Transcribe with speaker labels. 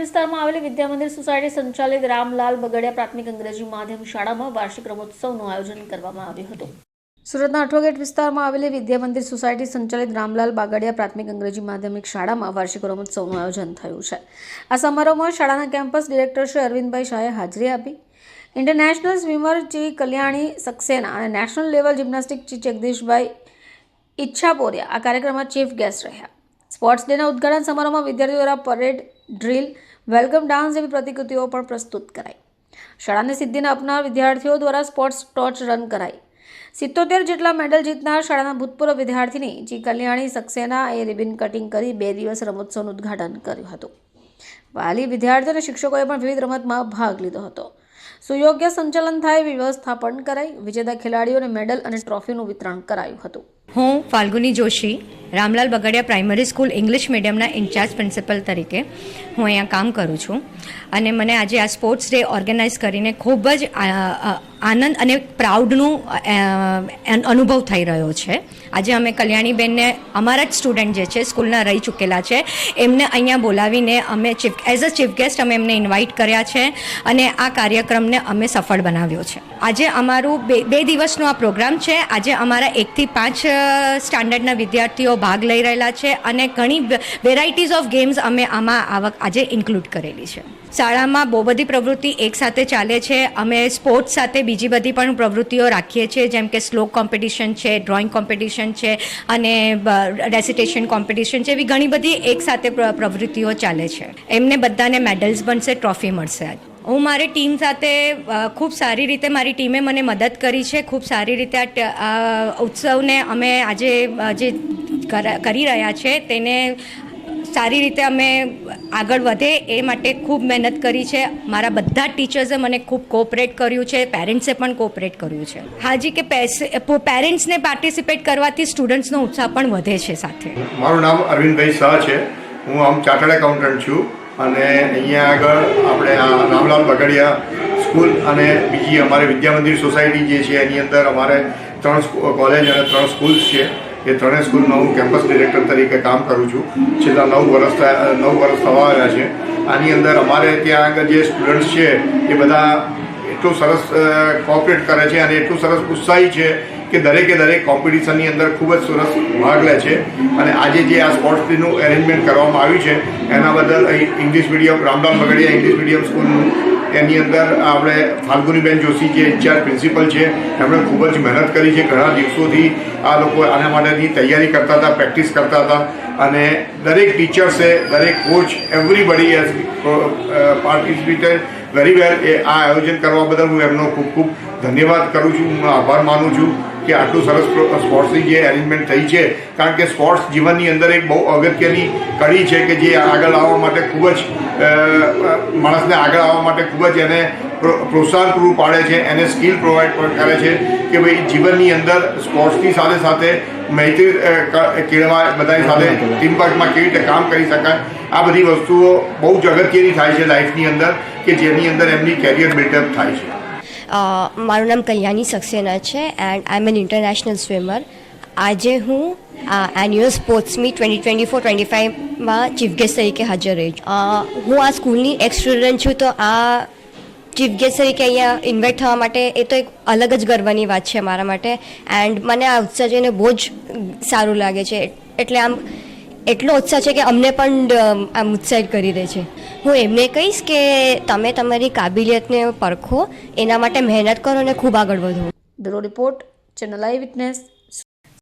Speaker 1: વિસ્તારમાં આવેલી વિદ્યામંદિર સોસાયટી સંચાલિત રામલાલ બગડિયા પ્રાથમિક અંગ્રેજી માધ્યમ શાળામાં વાર્ષિક રમોત્સવનું આયોજન કરવામાં આવ્યું હતું. સુરતના અઠવાગેટ વિસ્તારમાં આવેલી વિદ્યામંદિર સોસાયટી સંચાલિત રામલાલ બાગડિયા પ્રાથમિક અંગ્રેજી માધ્યમિક શાળામાં વાર્ષિક રમોત્સવનું આયોજન થયું છે. આ સમારોહમાં શાળાના કેમ્પસ ડિરેક્ટર શ્રી અરવિંદભાઈ શાહે હાજરી આપી. International swimmer G Kalyani Saxena અને national level gymnastic G Jagdishbhai Ichhaporia આ કાર્યક્રમમાં ચીફ ગેસ્ટ રહ્યા. સ્પોર્ટ્સ ડેના ઉદ્ઘાટન સમારોહમાં વિદ્યાર્થીઓ દ્વારા પરેડ, ડ્રીલ વેલકમ ડાન્સ જેવી પ્રતિકૃતિઓ પણ પ્રસ્તુત કરાઈ. શાળાની સિદ્ધિને અપનાર વિદ્યાર્થીઓ દ્વારા સ્પોર્ટ્સ ટોર્ચ રન કરાઈ. સિત્તોતેર જેટલા મેડલ જીતનાર શાળાના ભૂતપૂર્વ વિદ્યાર્થીની જી કલ્યાણી સક્સેના એ રિબિન કટિંગ કરી બે દિવસ રમોત્સવનું ઉદ્ઘાટન કર્યું હતું. વાલી વિદ્યાર્થીઓ અને શિક્ષકોએ પણ વિવિધ રમતમાં ભાગ લીધો હતો. સુયોગ્ય સંચાલન થાય વ્યવસ્થા પણ કરાઈ. વિજેતા ખેલાડીઓને મેડલ અને ટ્રોફીનું વિતરણ કરાયું હતું.
Speaker 2: હું Falguni Joshi Ramlal Bagadiya primary school English મીડિયમના incharge principal તરીકે હું અહીંયા કામ કરું છું. અને મને આજે આ સ્પોર્ટ્સ ડે ઓર્ગેનાઇઝ કરીને ખૂબ જ આનંદ અને પ્રાઉડનું અનુભવ થઈ રહ્યો છે. આજે અમે કલ્યાણીબેનને, અમારા જ સ્ટુડન્ટ જે છે, સ્કૂલના રહી ચૂકેલા છે. એમને અહીંયા બોલાવીને અમે chief, as a chief guest અમે એમને ઇન્વાઇટ કર્યા છે અને આ કાર્યક્રમને અમે સફળ બનાવ્યો છે. આજે અમારું બે બે દિવસનો આ પ્રોગ્રામ છે. આજે અમારા એકથી પાંચ સ્ટાન્ડર્ડના વિદ્યાર્થીઓ ભાગ લઈ રહેલા છે અને ઘણી વેરાયટીઝ ઓફ ગેમ્સ અમે આમાં આવક આજે ઇન્ક્લુડ કરેલી છે. શાળામાં બહુ બધી પ્રવૃત્તિ એકસાથે ચાલે છે. અમે સ્પોર્ટ્સ સાથે બીજી બધી પણ પ્રવૃત્તિઓ રાખીએ છીએ, જેમ કે સ્લોક કોમ્પિટિશન છે, ડ્રોઈંગ કોમ્પિટિશન છે અને રેસિટેશન કોમ્પિટિશન છે, એવી ઘણી બધી એકસાથે પ્ર- પ્રવૃત્તિઓ ચાલે છે. એમને બધાને મેડલ્સ બનશે, ટ્રોફી મળશે હું મારી ટીમ સાથે ખૂબ સારી રીતે મારી ટીમે મને મદદ કરી છે. ખૂબ સારી રીતે આ ઉત્સવને અમે આજે જે કરી રહ્યા છે, તેને સારી રીતે અમે આગળ વધે એ માટે ખૂબ મહેનત કરી છે. મારા બધા ટીચર્સે મને ખૂબ કોઓપરેટ કર્યું છે પેરેન્ટ્સે પણ કોઓપરેટ કર્યું છે. હાજી કે પેરેન્ટ્સને પાર્ટિસિપેટ કરવાથી સ્ટુડન્ટ્સનો ઉત્સાહ પણ વધે છે સાથે.
Speaker 3: મારું નામ અરવિંદભાઈ શાહ છે. હું આમ ચાર્ટર્ડ એકાઉન્ટન્ટ છું અને અહીંયા આગળ આપણે આ રામલાલ બગડિયા સ્કૂલ અને બીજી અમારે વિદ્યામંદિર સોસાયટી જે છે એની અંદર અમારે ત્રણ કોલેજ અને ત્રણ સ્કૂલ્સ છે. એ ત્રણેય સ્કૂલમાં હું કેમ્પસ ડિરેક્ટર તરીકે કામ કરું છું. છેલ્લા નવ વર્ષ નવ વર્ષ થવા આવ્યા છે. આની અંદર અમારે ત્યાં આગળ જે સ્ટુડન્ટ્સ છે, એ બધા એટલું સરસ કોઓપરેટ કરે છે અને એટલું સરસ ઉત્સાહી છે કે દરેકે દરેક કોમ્પિટિશનની અંદર ખૂબ જ સરસ ભાગ લે છે. અને આજે જે આ સ્પોર્ટ્સ ડેનું એરેન્જમેન્ટ કરવામાં આવ્યું છે, એના બદલ English medium Ramlal Bagadiya English medium સ્કૂલનું એની અંદર આપણે ફાલ્ગુનીબેન જોશી જે ઇન્ચાર્જ પ્રિન્સિપલ છે, એમણે ખૂબ જ મહેનત કરી છે. ઘણા દિવસોથી આ લોકો આના માટેની તૈયારી કરતા હતા, પ્રેક્ટિસ કરતા હતા. અને દરેક ટીચર્સે, દરેક coach everybody has participated very well એ આ આયોજન કરવા બદલ હું એમનો ખૂબ ખૂબ ધન્યવાદ કરું છું હું આભાર માનું છું કે આટલું સરસ સ્પોર્ટ્સની જે એરેન્જમેન્ટ થઈ છે. કારણ કે સ્પોર્ટ્સ જીવનની અંદર એક બહુ અગત્યની કડી છે કે જે આગળ આવવા માટે ખૂબ જ માણસને આગળ આવવા માટે ખૂબ જ એને પ્રો- પ્રોત્સાહન પૂરું પાડે છે એને સ્કિલ પ્રોવાઈડ પણ કરે છે કે ભાઈ જીવનની અંદર સ્પોર્ટ્સની સાથે સાથે મૈત્રી કેળવા બધાની સાથે ટીમ વર્કમાં કેવી રીતે કામ કરી શકાય. આ બધી વસ્તુઓ બહુ જ અગત્યની થાય છે લાઈફની અંદર કે જેની અંદર એમની કેરિયર બિલ્ડઅપ થાય છે.
Speaker 4: મારું નામ કલ્યાણી સક્સેના છે and I am an international swimmer આજે હું annual sports meet twenty twenty four twenty ફાઇવમાં chief guest તરીકે હાજર રહી છું. હું આ સ્કૂલની એક સ્ટુડન્ટ છું તો આ ચીફ ગેસ્ટ તરીકે અહીંયા ઇન્વાઇટ થવા માટે એ તો એક અલગ જ ગર્વની વાત છે મારા માટે. એન્ડ મને આ ઉત્સાહ જોઈને બહુ જ સારું લાગે છે. એટલે આમ એટલો ઉત્સાહ છે કે અમને પણ આમ ઉત્સાહિત કરી દે છે. હું એમને કહીશ કે તમે તમારી કાબિલિયતને પરખો, એના માટે મહેનત કરો અને ખૂબ આગળ વધો.
Speaker 1: Bureau report, channel eyewitness.